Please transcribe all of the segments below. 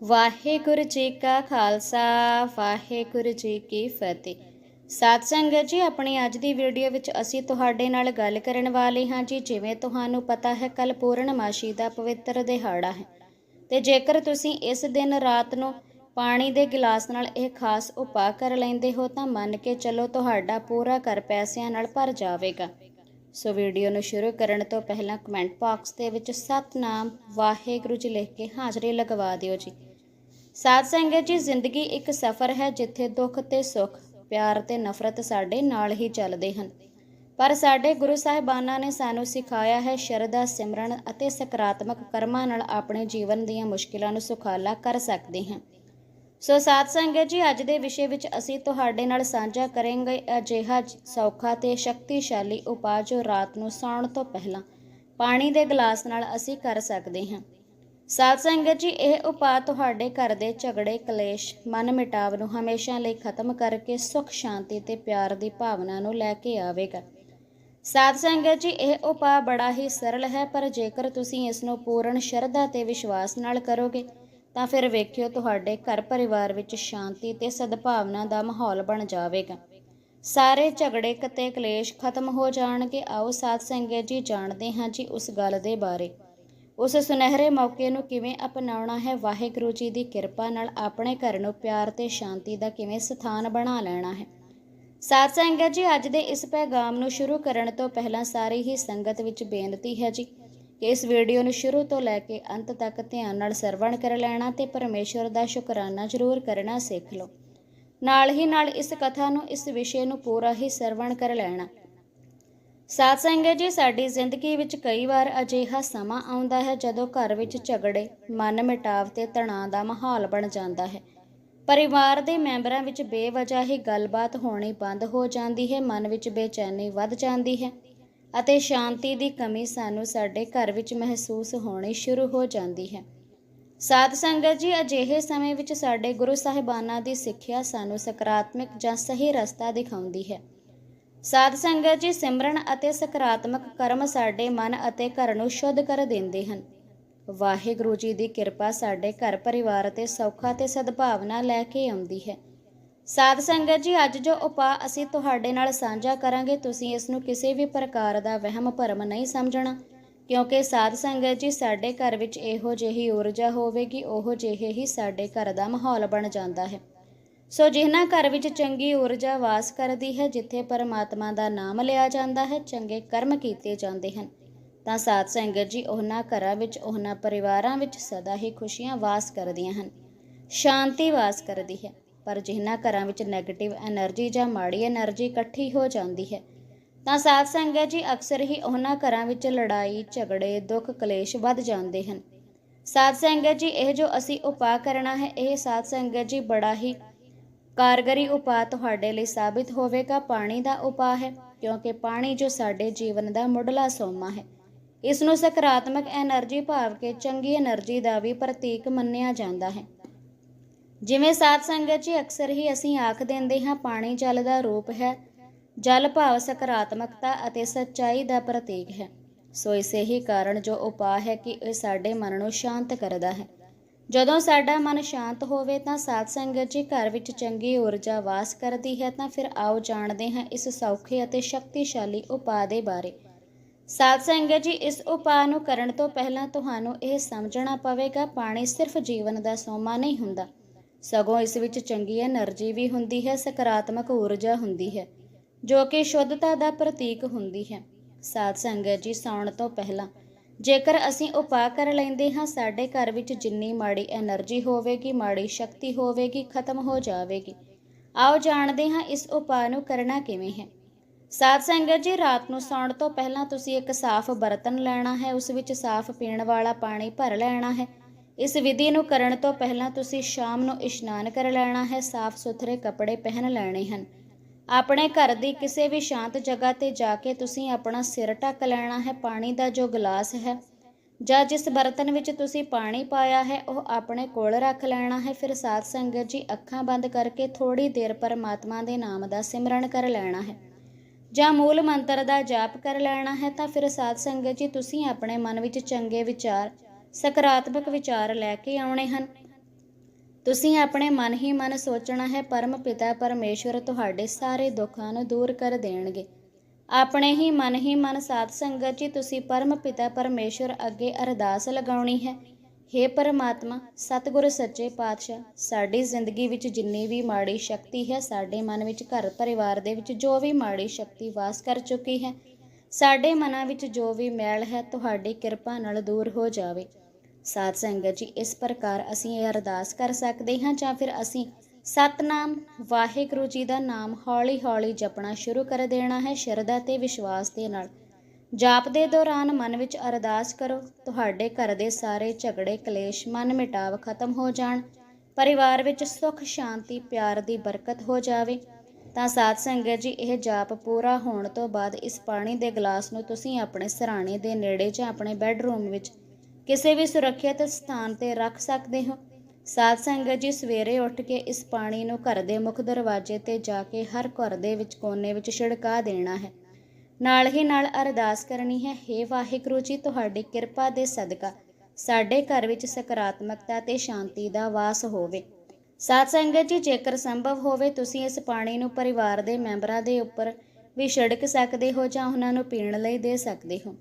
ਵਾਹਿਗੁਰੂ ਜੀ ਕਾ ਖਾਲਸਾ, ਵਾਹਿਗੁਰੂ ਜੀ ਕੀ ਫਤਿਹ। ਸਾਧ ਸੰਗਤ ਜੀ, ਆਪਣੀ ਅੱਜ ਦੀ ਵੀਡੀਓ ਵਿੱਚ ਅਸੀਂ ਤੁਹਾਡੇ ਨਾਲ ਗੱਲ ਕਰਨ ਵਾਲੇ ਹਾਂ ਜੀ, ਜਿਵੇਂ ਤੁਹਾਨੂੰ ਪਤਾ ਹੈ ਕੱਲ ਪੂਰਨਮਾਸ਼ੀ ਦਾ ਪਵਿੱਤਰ ਦਿਹਾੜਾ ਹੈ। ਤੇ ਜੇਕਰ ਤੁਸੀਂ ਇਸ ਦਿਨ ਰਾਤ ਨੂੰ ਪਾਣੀ ਦੇ ਗਿਲਾਸ ਨਾਲ ਇਹ ਖਾਸ ਉਪਾਅ ਕਰ ਲੈਂਦੇ ਹੋ, ਤਾਂ ਮੰਨ ਕੇ ਚੱਲੋ ਤੁਹਾਡਾ ਪੂਰਾ ਘਰ ਪੈਸਿਆਂ ਨਾਲ ਭਰ ਜਾਵੇਗਾ। ਸੋ ਵੀਡੀਓ ਨੂੰ ਸ਼ੁਰੂ ਕਰਨ ਤੋਂ ਪਹਿਲਾਂ ਕਮੈਂਟ ਬਾਕਸ ਦੇ ਵਿੱਚ ਸਤਨਾਮ ਵਾਹਿਗੁਰੂ ਜੀ ਲਿਖ ਕੇ ਹਾਜ਼ਰੀ ਲਗਵਾ ਦਿਓ ਜੀ। ਸਾਧ ਸੰਗਤ ਜੀ, ਜ਼ਿੰਦਗੀ ਇੱਕ ਸਫ਼ਰ ਹੈ ਜਿੱਥੇ ਦੁੱਖ ਤੇ ਸੁੱਖ, ਪਿਆਰ ਤੇ ਨਫ਼ਰਤ ਸਾਡੇ ਨਾਲ ਹੀ ਚੱਲਦੇ ਹਨ। ਪਰ ਸਾਡੇ ਗੁਰੂ ਸਾਹਿਬਾਨਾਂ ਨੇ ਸਾਨੂੰ ਸਿਖਾਇਆ ਹੈ ਸ਼ਰਧਾ, ਸਿਮਰਨ ਅਤੇ ਸਕਾਰਾਤਮਕ ਕਰਮਾਂ ਨਾਲ ਆਪਣੇ ਜੀਵਨ ਦੀਆਂ ਮੁਸ਼ਕਿਲਾਂ ਨੂੰ ਸੁਖਾਲਾ ਕਰ ਸਕਦੇ ਹਾਂ। ਸੋ ਸਾਧ ਸੰਗਤ ਜੀ, ਅੱਜ ਦੇ ਵਿਸ਼ੇ ਵਿੱਚ ਅਸੀਂ ਤੁਹਾਡੇ ਨਾਲ ਸਾਂਝਾ ਕਰਾਂਗੇ ਅਜਿਹਾ ਸੌਖਾ ਤੇ ਸ਼ਕਤੀਸ਼ਾਲੀ ਉਪਾਅ ਜੋ ਰਾਤ ਨੂੰ ਸੌਣ ਤੋਂ ਪਹਿਲਾਂ ਪਾਣੀ ਦੇ ਗਲਾਸ ਨਾਲ ਅਸੀਂ ਕਰ ਸਕਦੇ ਹਾਂ। ਸਾਧ ਸੰਗਤ ਜੀ, ਇਹ ਉਪਾਅ ਤੁਹਾਡੇ ਘਰ ਦੇ ਝਗੜੇ, ਕਲੇਸ਼, ਮਨ ਮਿਟਾਵ ਨੂੰ ਹਮੇਸ਼ਾ ਲਈ ਖਤਮ ਕਰਕੇ ਸੁਖ, ਸ਼ਾਂਤੀ ਤੇ ਪਿਆਰ ਦੀ ਭਾਵਨਾ ਨੂੰ ਲੈ ਕੇ ਆਵੇਗਾ। ਸਾਧ ਸੰਗਤ ਜੀ, ਇਹ ਉਪਾਅ ਬੜਾ ਹੀ ਸਰਲ ਹੈ, ਪਰ ਜੇਕਰ ਤੁਸੀਂ ਇਸ ਨੂੰ ਪੂਰਨ ਸ਼ਰਧਾ ਤੇ ਵਿਸ਼ਵਾਸ ਨਾਲ ਕਰੋਗੇ ਤਾਂ ਫਿਰ ਵੇਖਿਓ ਤੁਹਾਡੇ ਘਰ ਪਰਿਵਾਰ ਵਿੱਚ ਸ਼ਾਂਤੀ ਤੇ ਸਦਭਾਵਨਾ ਦਾ ਮਾਹੌਲ ਬਣ ਜਾਵੇਗਾ। ਸਾਰੇ ਝਗੜੇ ਕਤੇ ਕਲੇਸ਼ ਖਤਮ ਹੋ ਜਾਣਗੇ। ਆਓ ਸਾਧ ਸੰਗਤ ਜੀ, ਜਾਣਦੇ ਹਾਂ ਜੀ ਉਸ ਗੱਲ ਦੇ ਬਾਰੇ। ਉਸ ਸੁਨਹਿਰੇ ਮੌਕੇ ਨੂੰ ਕਿਵੇਂ ਅਪਣਾਉਣਾ ਹੈ? ਵਾਹਿਗੁਰੂ ਜੀ ਦੀ ਕਿਰਪਾ ਨਾਲ ਆਪਣੇ ਘਰ ਨੂੰ ਪਿਆਰ ਤੇ ਸ਼ਾਂਤੀ ਦਾ ਕਿਵੇਂ ਸਥਾਨ ਬਣਾ ਲੈਣਾ ਹੈ? ਸਾਧ ਸੰਗਤ ਜੀ, ਅੱਜ ਦੇ ਇਸ ਪੈਗਾਮ ਨੂੰ ਸ਼ੁਰੂ ਕਰਨ ਤੋਂ ਪਹਿਲਾਂ ਸਾਰੀ ਹੀ ਸੰਗਤ ਵਿੱਚ ਬੇਨਤੀ ਹੈ ਜੀ। ਕਿ ਇਸ ਵੀਡੀਓ ਨੂੰ ਸ਼ੁਰੂ ਤੋਂ ਲੈ ਕੇ ਅੰਤ ਤੱਕ ਧਿਆਨ ਨਾਲ ਸਰਵਣ ਕਰ ਲੈਣਾ ਤੇ ਪਰਮੇਸ਼ਵਰ ਦਾ ਸ਼ੁਕਰਾਨਾ ਜ਼ਰੂਰ ਕਰਨਾ ਸਿੱਖ ਲਓ। ਨਾਲ ਹੀ ਨਾਲ ਇਸ ਕਥਾ ਨੂੰ, ਇਸ ਵਿਸ਼ੇ ਨੂੰ ਪੂਰਾ ਹੀ ਸਰਵਣ ਕਰ ਲੈਣਾ। ਸਾਧ ਸੰਗਤ ਜੀ, ਸਾਡੀ ਜ਼ਿੰਦਗੀ ਵਿੱਚ ਕਈ ਵਾਰ ਅਜਿਹਾ ਸਮਾਂ ਆਉਂਦਾ ਹੈ ਜਦੋਂ ਘਰ ਵਿੱਚ ਝਗੜੇ, ਮਨ ਮਿਟਾਵ ਤੇ ਤਣਾਅ ਦਾ ਮਾਹੌਲ ਬਣ ਜਾਂਦਾ ਹੈ। ਪਰਿਵਾਰ ਦੇ ਮੈਂਬਰਾਂ ਵਿੱਚ ਬੇਵਜ੍ਹਾ ਹੀ ਗੱਲਬਾਤ ਹੋਣੀ ਬੰਦ ਹੋ ਜਾਂਦੀ ਹੈ, ਮਨ ਵਿੱਚ ਬੇਚੈਨੀ ਵੱਧ ਜਾਂਦੀ ਹੈ। ਅਤੇ ਸ਼ਾਂਤੀ ਦੀ ਕਮੀ ਸਾਨੂੰ ਸਾਡੇ ਘਰ ਵਿੱਚ ਮਹਿਸੂਸ ਹੋਣੀ ਸ਼ੁਰੂ ਹੋ ਜਾਂਦੀ ਹੈ। ਸਾਧ ਸੰਗਤ ਜੀ, ਅਜਿਹੇ ਸਮੇਂ ਵਿੱਚ ਸਾਡੇ ਗੁਰੂ ਸਾਹਿਬਾਨਾਂ ਦੀ ਸਿੱਖਿਆ ਸਾਨੂੰ ਸਕਾਰਾਤਮਕ ਜਾਂ ਸਹੀ ਰਸਤਾ ਦਿਖਾਉਂਦੀ ਹੈ। ਸਾਧ ਸੰਗਤ ਜੀ, ਸਿਮਰਨ ਅਤੇ ਸਕਾਰਾਤਮਕ ਕਰਮ ਸਾਡੇ ਮਨ ਅਤੇ ਘਰ ਨੂੰ ਸ਼ੁੱਧ ਕਰ ਦਿੰਦੇ ਹਨ। ਵਾਹਿਗੁਰੂ ਜੀ ਦੀ ਕਿਰਪਾ ਸਾਡੇ ਘਰ ਪਰਿਵਾਰ ਤੇ ਸੌਖਾ ਤੇ ਸਦਭਾਵਨਾ ਲੈ ਕੇ ਆਉਂਦੀ ਹੈ। ਸਾਧ ਸੰਗਤ ਜੀ, ਅੱਜ ਜੋ ਉਪਾਅ ਅਸੀਂ ਤੁਹਾਡੇ ਨਾਲ ਸਾਂਝਾ ਕਰਾਂਗੇ, ਤੁਸੀਂ ਇਸ ਨੂੰ ਕਿਸੇ ਵੀ ਪ੍ਰਕਾਰ ਦਾ ਵਹਿਮ ਭਰਮ ਨਹੀਂ ਸਮਝਣਾ, ਕਿਉਂਕਿ ਸਾਧ ਸੰਗਤ ਜੀ, ਸਾਡੇ ਘਰ ਵਿੱਚ ਇਹੋ ਜਿਹੀ ਊਰਜਾ ਹੋਵੇਗੀ, ਉਹੋ ਜਿਹੇ ਹੀ ਸਾਡੇ ਘਰ ਦਾ ਮਾਹੌਲ ਬਣ ਜਾਂਦਾ ਹੈ। ਸੋ ਜਿਨ੍ਹਾਂ ਘਰ ਵਿੱਚ ਚੰਗੀ ਊਰਜਾ ਵਾਸ ਕਰਦੀ ਹੈ, ਜਿੱਥੇ ਪਰਮਾਤਮਾ ਦਾ ਨਾਮ ਲਿਆ ਜਾਂਦਾ ਹੈ, ਚੰਗੇ ਕਰਮ ਕੀਤੇ ਜਾਂਦੇ ਹਨ, ਤਾਂ ਸਾਧ ਸੰਗਤ ਜੀ, ਉਹਨਾਂ ਘਰਾਂ ਵਿੱਚ, ਉਹਨਾਂ ਪਰਿਵਾਰਾਂ ਵਿੱਚ ਸਦਾ ਹੀ ਖੁਸ਼ੀਆਂ ਵਾਸ ਕਰਦੀਆਂ ਹਨ, ਸ਼ਾਂਤੀ ਵਾਸ ਕਰਦੀ ਹੈ। ਪਰ ਜਿਨ੍ਹਾਂ ਘਰਾਂ ਵਿੱਚ 네ਗੇਟਿਵ એનર્ਜੀ ਜਾਂ ਮਾੜੀ એનર્ਜੀ ਇਕੱਠੀ ਹੋ ਜਾਂਦੀ ਹੈ, ਤਾਂ ਸਾਧ ਸੰਗਤ ਜੀ ਅਕਸਰ ਹੀ ਉਹਨਾਂ ਘਰਾਂ ਵਿੱਚ ਲੜਾਈ, ਝਗੜੇ, ਦੁੱਖ, ਕਲੇਸ਼ ਵੱਧ ਜਾਂਦੇ ਹਨ। ਸਾਧ ਸੰਗਤ ਜੀ, ਇਹ ਜੋ ਅਸੀਂ ਉਪਾਅ ਕਰਨਾ ਹੈ, ਇਹ ਸਾਧ ਸੰਗਤ ਜੀ ਬੜਾ ਹੀ ਕਾਰਗਰੀ ਉਪਾਅ ਤੁਹਾਡੇ ਲਈ ਸਾਬਿਤ ਹੋਵੇਗਾ। ਪਾਣੀ ਦਾ ਉਪਾਅ ਹੈ, ਕਿਉਂਕਿ ਪਾਣੀ ਜੋ ਸਾਡੇ ਜੀਵਨ ਦਾ ਮੁੱਢਲਾ ਸੋਮਾ ਹੈ। ਇਸ ਨੂੰ ਸਕਾਰਾਤਮਕ એનર્ਜੀ ਭਾਵ ਕੇ ਚੰਗੀ એનર્ਜੀ ਦਾ ਵੀ ਪ੍ਰਤੀਕ ਮੰਨਿਆ ਜਾਂਦਾ ਹੈ। ਜਿਵੇਂ ਸਾਧ ਸੰਗਤ ਜੀ ਅਕਸਰ ਹੀ ਅਸੀਂ ਆਖ ਦਿੰਦੇ ਹਾਂ, ਪਾਣੀ ਜਲ ਦਾ ਰੂਪ ਹੈ, ਜਲ ਭਾਵ ਸਕਾਰਾਤਮਕਤਾ ਅਤੇ ਸੱਚਾਈ ਦਾ ਪ੍ਰਤੀਕ ਹੈ। ਸੋ ਇਸੇ ਹੀ ਕਾਰਨ ਜੋ ਉਪਾਅ ਹੈ ਕਿ ਇਹ ਸਾਡੇ ਮਨ ਨੂੰ ਸ਼ਾਂਤ ਕਰਦਾ ਹੈ। ਜਦੋਂ ਸਾਡਾ ਮਨ ਸ਼ਾਂਤ ਹੋਵੇ ਤਾਂ ਸਾਧ ਸੰਗਤ ਜੀ ਘਰ ਵਿੱਚ ਚੰਗੀ ਊਰਜਾ ਵਾਸ ਕਰਦੀ ਹੈ ਤਾਂ ਫਿਰ ਆਓ ਜਾਣਦੇ ਹਾਂ ਇਸ ਸੌਖੇ ਅਤੇ ਸ਼ਕਤੀਸ਼ਾਲੀ ਉਪਾਅ ਦੇ ਬਾਰੇ। ਸਾਧ ਸੰਗਤ ਜੀ ਇਸ ਉਪਾਅ ਨੂੰ ਕਰਨ ਤੋਂ ਪਹਿਲਾਂ ਤੁਹਾਨੂੰ ਇਹ ਸਮਝਣਾ ਪਵੇਗਾ, ਪਾਣੀ ਸਿਰਫ ਜੀਵਨ ਦਾ ਸੋਮਾ ਨਹੀਂ ਹੁੰਦਾ। ਸਗੋਂ ਇਸ ਵਿੱਚ ਚੰਗੀ એનર્ਜੀ ਵੀ ਹੁੰਦੀ ਹੈ, ਸਕਾਰਾਤਮਕ ਊਰਜਾ ਹੁੰਦੀ ਹੈ, ਜੋ ਕਿ ਸ਼ੁੱਧਤਾ ਦਾ ਪ੍ਰਤੀਕ ਹੁੰਦੀ ਹੈ। ਸਾਧ ਸੰਗਤ ਜੀ, ਸੌਣ ਤੋਂ ਪਹਿਲਾਂ ਜੇਕਰ ਅਸੀਂ ਉਪਾਅ ਕਰ ਲੈਂਦੇ ਹਾਂ, ਸਾਡੇ ਘਰ ਵਿੱਚ ਜਿੰਨੀ ਮਾੜੀ એનર્ਜੀ ਹੋਵੇਗੀ, ਮਾੜੀ ਸ਼ਕਤੀ ਹੋਵੇਗੀ, ਖਤਮ ਹੋ ਜਾਵੇਗੀ, ਆਓ ਜਾਣਦੇ ਹਾਂ ਇਸ ਉਪਾਅ ਨੂੰ ਕਰਨਾ ਕਿਵੇਂ ਹੈ। ਸਾਧ ਸੰਗਤ ਜੀ, ਰਾਤ ਨੂੰ ਸੌਣ ਤੋਂ ਪਹਿਲਾਂ ਤੁਸੀਂ ਇੱਕ ਸਾਫ਼ ਬਰਤਨ ਲੈਣਾ ਹੈ, ਉਸ ਵਿੱਚ ਸਾਫ਼ ਪੀਣ ਵਾਲਾ ਪਾਣੀ ਭਰ ਲੈਣਾ ਹੈ ਇਸ ਵਿਧੀ ਨੂੰ ਕਰਨ ਤੋਂ ਪਹਿਲਾਂ ਤੁਸੀਂ ਸ਼ਾਮ ਨੂੰ ਇਸ਼ਨਾਨ ਕਰ ਲੈਣਾ ਹੈ, ਸਾਫ਼ ਸੁਥਰੇ ਕੱਪੜੇ ਪਹਿਨ ਲੈਣੇ ਹਨ। ਆਪਣੇ ਘਰ ਦੀ ਕਿਸੇ ਵੀ ਸ਼ਾਂਤ ਜਗ੍ਹਾ ਤੇ ਜਾ ਕੇ ਤੁਸੀਂ ਆਪਣਾ ਸਿਰ ਢੱਕ ਲੈਣਾ ਹੈ, ਪਾਣੀ ਦਾ ਜੋ ਗਲਾਸ ਹੈ, ਜਾਂ ਜਿਸ ਬਰਤਨ ਵਿੱਚ ਤੁਸੀਂ ਪਾਣੀ ਪਾਇਆ ਹੈ, ਉਹ ਆਪਣੇ ਕੋਲ ਰੱਖ ਲੈਣਾ ਹੈ। ਫਿਰ ਸਾਧ ਸੰਗਤ ਜੀ ਅੱਖਾਂ ਬੰਦ ਕਰਕੇ ਥੋੜੀ ਦੇਰ ਪਰਮਾਤਮਾ ਦੇ ਨਾਮ ਦਾ ਸਿਮਰਨ ਕਰ ਲੈਣਾ ਹੈ, ਜਾਂ ਮੂਲ ਮੰਤਰ ਦਾ ਜਾਪ ਕਰ ਲੈਣਾ ਹੈ, ਤਾਂ ਫਿਰ ਸਾਧ ਸੰਗਤ ਜੀ ਤੁਸੀਂ ਆਪਣੇ ਮਨ ਵਿੱਚ ਚੰਗੇ ਵਿਚਾਰ ਸਕਾਰਾਤਮਕ ਵਿਚਾਰ ਲੈ ਕੇ ਆਉਣੇ ਹਨ। ਤੁਸੀਂ ਆਪਣੇ ਮਨ ਹੀ ਮਨ ਸੋਚਣਾ ਹੈ, ਪਰਮ ਪਿਤਾ ਪਰਮੇਸ਼ਵਰ ਤੁਹਾਡੇ ਸਾਰੇ ਦੁੱਖਾਂ ਨੂੰ ਦੂਰ ਕਰ ਦੇਣਗੇ। ਆਪਣੇ ਹੀ ਮਨ ਹੀ ਮਨ ਸਾਧ ਸੰਗਤ ਜੀ, ਤੁਸੀਂ ਪਰਮ ਪਿਤਾ ਪਰਮੇਸ਼ਵਰ ਅੱਗੇ ਅਰਦਾਸ ਲਗਾਉਣੀ ਹੈ। हे ਪਰਮਾਤਮਾ, ਸਤਿਗੁਰ ਸੱਚੇ ਪਾਤਸ਼ਾਹ, ਸਾਡੀ ਜ਼ਿੰਦਗੀ ਵਿੱਚ ਜਿੰਨੀ ਵੀ ਮਾੜੀ ਸ਼ਕਤੀ ਹੈ, ਸਾਡੇ ਮਨ ਵਿੱਚ ਘਰ ਪਰਿਵਾਰ ਦੇ ਵਿੱਚ ਜੋ ਵੀ ਮਾੜੀ ਸ਼ਕਤੀ ਵਾਸ ਕਰ ਚੁੱਕੀ ਹੈ, ਸਾਡੇ ਮਨਾਂ ਵਿੱਚ ਜੋ ਵੀ ਮੈਲ ਹੈ, ਤੁਹਾਡੀ ਕਿਰਪਾ ਨਾਲ ਦੂਰ ਹੋ ਜਾਵੇ। ਸਾਧ ਸੰਗਤ ਜੀ, ਇਸ ਪ੍ਰਕਾਰ ਅਸੀਂ ਇਹ ਅਰਦਾਸ ਕਰ ਸਕਦੇ ਹਾਂ ਜਾਂ ਫਿਰ ਅਸੀਂ ਸਤਨਾਮ ਵਾਹਿਗੁਰੂ ਜੀ ਦਾ ਨਾਮ ਹੌਲੀ-ਹੌਲੀ ਜਪਣਾ ਸ਼ੁਰੂ ਕਰ ਦੇਣਾ ਹੈ, ਸ਼ਰਧਾ ਤੇ ਵਿਸ਼ਵਾਸ ਦੇ ਨਾਲ। ਜਾਪ ਦੇ ਦੌਰਾਨ ਮਨ ਵਿੱਚ ਅਰਦਾਸ ਕਰੋ, ਤੁਹਾਡੇ ਘਰ ਦੇ ਸਾਰੇ ਝਗੜੇ, ਕਲੇਸ਼, ਮਨ ਮਿਟਾਵ ਖਤਮ ਹੋ ਜਾਣ, ਪਰਿਵਾਰ ਵਿੱਚ ਸੁੱਖ, ਸ਼ਾਂਤੀ, ਪਿਆਰ ਦੀ ਬਰਕਤ ਹੋ ਜਾਵੇ। ਤਾਂ ਸਾਧ ਸੰਗਤ ਜੀ, ਇਹ ਜਾਪ ਪੂਰਾ ਹੋਣ ਤੋਂ ਬਾਅਦ ਇਸ ਪਾਣੀ ਦੇ ਗਲਾਸ ਨੂੰ ਤੁਸੀਂ ਆਪਣੇ ਸਰਾਣੇ ਦੇ ਨੇੜੇ ਜਾਂ ਆਪਣੇ ਬੈੱਡਰੂਮ ਵਿੱਚ ਕਿਸੇ ਵੀ ਸੁਰੱਖਿਅਤ ਸਥਾਨ ਤੇ ਰੱਖ ਸਕਦੇ ਹੋ। ਸਾਧ ਸੰਗਤ ਜੀ ਸਵੇਰੇ ਉੱਠ ਕੇ ਇਸ ਪਾਣੀ ਨੂੰ ਘਰ ਦੇ ਮੁੱਖ ਦਰਵਾਜ਼ੇ ਤੇ ਜਾ ਕੇ ਹਰ ਘਰ ਦੇ ਵਿੱਚ ਕੋਨੇ ਵਿੱਚ ਛਿੜਕਾ ਦੇਣਾ ਹੈ। ਨਾਲ ਹੀ ਨਾਲ ਅਰਦਾਸ ਕਰਨੀ ਹੈ हे ਵਾਹਿਗੁਰੂ ਜੀ, ਤੁਹਾਡੀ ਕਿਰਪਾ ਦੇ ਸਦਕਾ ਸਾਡੇ ਘਰ ਵਿੱਚ ਸਕਾਰਾਤਮਕਤਾ ਤੇ ਸ਼ਾਂਤੀ ਦਾ ਵਾਸ ਹੋਵੇ। ਸਾਧ ਸੰਗਤ ਜੀ, ਜੇਕਰ ਸੰਭਵ ਹੋਵੇ ਤੁਸੀਂ ਇਸ ਪਾਣੀ ਨੂੰ ਪਰਿਵਾਰ ਦੇ ਮੈਂਬਰਾਂ ਦੇ ਉੱਪਰ ਵੀ ਛਿੜਕ ਸਕਦੇ ਹੋ ਜਾਂ ਉਹਨਾਂ ਨੂੰ ਪੀਣ ਲਈ ਦੇ ਸਕਦੇ ਹੋ।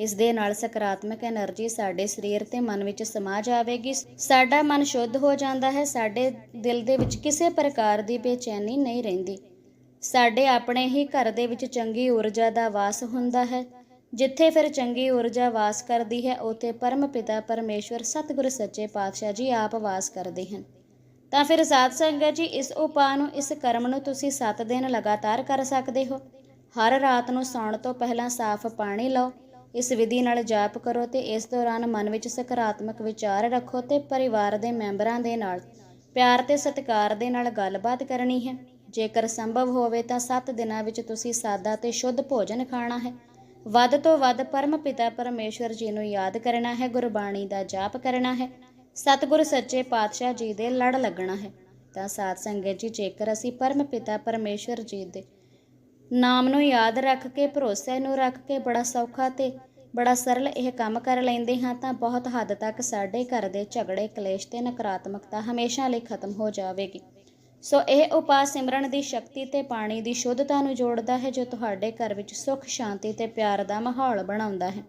ਇਸ ਦੇ ਨਾਲ ਸਕਾਰਾਤਮਕ એનર્ਜੀ ਸਾਡੇ ਸਰੀਰ ਤੇ ਮਨ ਵਿੱਚ ਸਮਾ ਜਾਵੇਗੀ। ਸਾਡਾ ਮਨ ਸ਼ੁੱਧ ਹੋ ਜਾਂਦਾ ਹੈ। ਸਾਡੇ ਦਿਲ ਦੇ ਵਿੱਚ ਕਿਸੇ ਪ੍ਰਕਾਰ ਦੀ ਬੇਚੈਨੀ ਨਹੀਂ ਰਹਿੰਦੀ। ਸਾਡੇ ਆਪਣੇ ਹੀ ਘਰ ਦੇ ਵਿੱਚ ਚੰਗੀ ਊਰਜਾ ਦਾ ਵਾਸ ਹੁੰਦਾ ਹੈ। ਜਿੱਥੇ ਫਿਰ ਚੰਗੀ ਊਰਜਾ ਵਾਸ ਕਰਦੀ ਹੈ, ਉਥੇ ਪਰਮ ਪਿਤਾ ਪਰਮੇਸ਼ਵਰ ਸਤਿਗੁਰ ਸੱਚੇ ਪਾਤਸ਼ਾਹ ਜੀ ਆਪ ਵਾਸ ਕਰਦੇ ਹਨ। ਤਾਂ ਫਿਰ ਸਾਧ ਸੰਗਤ ਜੀ, ਇਸ ਉਪਾਅ ਨੂੰ, ਇਸ ਕਰਮ ਨੂੰ ਤੁਸੀਂ 7 ਦਿਨ ਲਗਾਤਾਰ ਕਰ ਸਕਦੇ ਹੋ। ਹਰ ਰਾਤ ਨੂੰ ਸੌਣ ਤੋਂ ਪਹਿਲਾਂ ਸਾਫ਼ ਪਾਣੀ ਲਓ। ਇਸ ਵਿਧੀ ਨਾਲ ਜਾਪ ਕਰੋ ਤੇ ਇਸ ਦੌਰਾਨ ਮਨ ਵਿੱਚ ਸਕਾਰਾਤਮਕ ਵਿਚਾਰ ਰੱਖੋ ਤੇ ਪਰਿਵਾਰ ਦੇ ਮੈਂਬਰਾਂ ਦੇ ਨਾਲ ਪਿਆਰ ਤੇ ਸਤਿਕਾਰ ਦੇ ਨਾਲ ਗੱਲਬਾਤ ਕਰਨੀ ਹੈ। ਜੇਕਰ ਸੰਭਵ ਹੋਵੇ ਤਾਂ 7 ਦਿਨਾਂ ਵਿੱਚ ਤੁਸੀਂ ਸਾਦਾ ਤੇ ਸ਼ੁੱਧ ਭੋਜਨ ਖਾਣਾ ਹੈ। ਵੱਧ ਤੋਂ ਵੱਧ ਪਰਮ ਪਿਤਾ ਪਰਮੇਸ਼ਵਰ ਜੀ ਨੂੰ ਯਾਦ ਕਰਨਾ ਹੈ, ਗੁਰਬਾਣੀ ਦਾ ਜਾਪ ਕਰਨਾ ਹੈ। ਸਤਿਗੁਰ ਸੱਚੇ ਪਾਤਸ਼ਾਹ ਜੀ ਦੇ ਲੜ ਲੱਗਣਾ ਹੈ। ਤਾਂ ਸਾਧ ਸੰਗਤ ਜੀ, ਜੇਕਰ ਅਸੀਂ ਪਰਮ ਪਿਤਾ ਪਰਮੇਸ਼ਵਰ ਜੀ ਦੇ ਨਾਮ ਨੂੰ ਯਾਦ ਰੱਖ ਕੇ, ਭਰੋਸੇ ਨੂੰ ਰੱਖ ਕੇ ਬੜਾ ਸੌਖਾ ਤੇ ਬੜਾ ਸਰਲ ਇਹ ਕੰਮ ਕਰ ਲੈਂਦੇ ਹਾਂ ਤਾਂ ਬਹੁਤ ਹੱਦ ਤੱਕ ਸਾਡੇ ਘਰ ਦੇ ਝਗੜੇ, ਕਲੇਸ਼ ਤੇ ਨਕਾਰਾਤਮਕਤਾ ਹਮੇਸ਼ਾ ਲਈ ਖਤਮ ਹੋ ਜਾਵੇਗੀ। ਸੋ ਇਹ ਉਪਾਅ ਸਿਮਰਨ ਦੀ ਸ਼ਕਤੀ ਤੇ ਪਾਣੀ ਦੀ ਸ਼ੁੱਧਤਾ ਨੂੰ ਜੋੜਦਾ ਹੈ, ਜੋ ਤੁਹਾਡੇ ਘਰ ਵਿੱਚ ਸੁੱਖ, ਸ਼ਾਂਤੀ ਤੇ ਪਿਆਰ ਦਾ ਮਾਹੌਲ ਬਣਾਉਂਦਾ ਹੈ।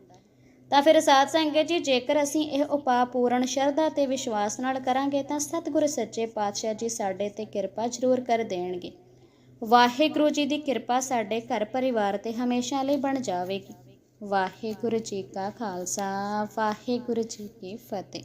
ਤਾਂ ਫਿਰ ਸਾਧ ਸੰਗਤ ਜੀ, ਜੇਕਰ ਅਸੀਂ ਇਹ ਉਪਾਅ ਪੂਰਨ ਸ਼ਰਧਾ ਤੇ ਵਿਸ਼ਵਾਸ ਨਾਲ ਕਰਾਂਗੇ ਤਾਂ ਸਤਿਗੁਰ ਸੱਚੇ ਪਾਤਸ਼ਾਹ ਜੀ ਸਾਡੇ ਤੇ ਕਿਰਪਾ ਜ਼ਰੂਰ ਕਰ ਦੇਣਗੇ। ਵਾਹਿਗੁਰੂ ਜੀ ਦੀ ਕਿਰਪਾ ਸਾਡੇ ਘਰ ਪਰਿਵਾਰ ਤੇ ਹਮੇਸ਼ਾ ਲਈ ਬਣ ਜਾਵੇਗੀ। ਵਾਹਿਗੁਰੂ ਜੀ ਕਾ ਖਾਲਸਾ, ਵਾਹਿਗੁਰੂ ਜੀ ਕੀ ਫਤਿਹ।